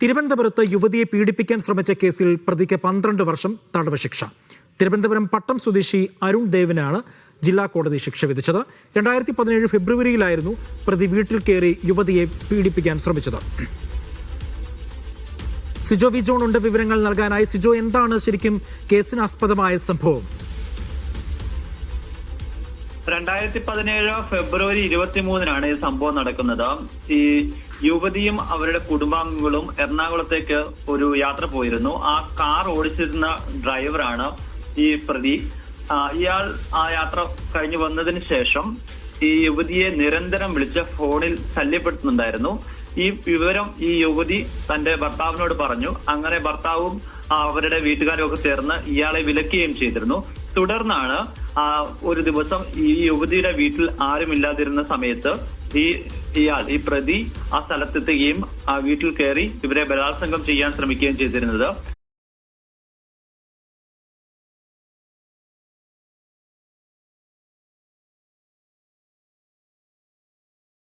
തിരുവനന്തപുരത്ത് യുവതിയെ പീഡിപ്പിക്കാൻ ശ്രമിച്ച കേസിൽ പ്രതിക്ക് പന്ത്രണ്ട് വർഷം തടവ് ശിക്ഷ. തിരുവനന്തപുരം പട്ടം സ്വദേശി അരുൺ ദേവിനാണ് ജില്ലാ കോടതി ശിക്ഷ വിധിച്ചത്. രണ്ടായിരത്തി പതിനേഴ് ഫെബ്രുവരിയിലായിരുന്നു പ്രതി വീട്ടിൽ കയറി യുവതിയെ പീഡിപ്പിക്കാൻ ശ്രമിച്ചത്. സിജോ വി ജോൺ ഉണ്ട്. വിവരങ്ങൾ നൽകാനായി സിജോ എന്താണ് ശരിക്കും കേസിനാസ്പദമായ സംഭവം? രണ്ടായിരത്തി പതിനേഴ് ഫെബ്രുവരി ഇരുപത്തിമൂന്നിനാണ് ഈ സംഭവം നടക്കുന്നത്. ഈ യുവതിയും അവരുടെ കുടുംബാംഗങ്ങളും എറണാകുളത്തേക്ക് ഒരു യാത്ര പോയിരുന്നു. ആ കാർ ഓടിച്ചിരുന്ന ഡ്രൈവറാണ് ഈ പ്രതി. ഇയാൾ ആ യാത്ര കഴിഞ്ഞു വന്നതിന് ശേഷം ഈ യുവതിയെ നിരന്തരം വിളിച്ച ഫോണിൽ ശല്യപ്പെടുത്തുന്നുണ്ടായിരുന്നു. ഈ വിവരം ഈ യുവതി തന്റെ ഭർത്താവിനോട് പറഞ്ഞു. അങ്ങനെ ഭർത്താവും അവരുടെ വീട്ടുകാരും ഒക്കെ ചേർന്ന് ഇയാളെ വിലക്കുകയും ചെയ്തിരുന്നു. തുടർന്നാണ് ഒരു ദിവസം ഈ യുവതിയുടെ വീട്ടിൽ ആരുമില്ലാതിരുന്ന സമയത്ത് ഈ ഇയാൾ ഈ പ്രതി ആ സ്ഥലത്തെത്തുകയും ആ വീട്ടിൽ കയറി ഇവരെ ബലാത്സംഗം ചെയ്യാൻ ശ്രമിക്കുകയും ചെയ്തിരുന്നത്.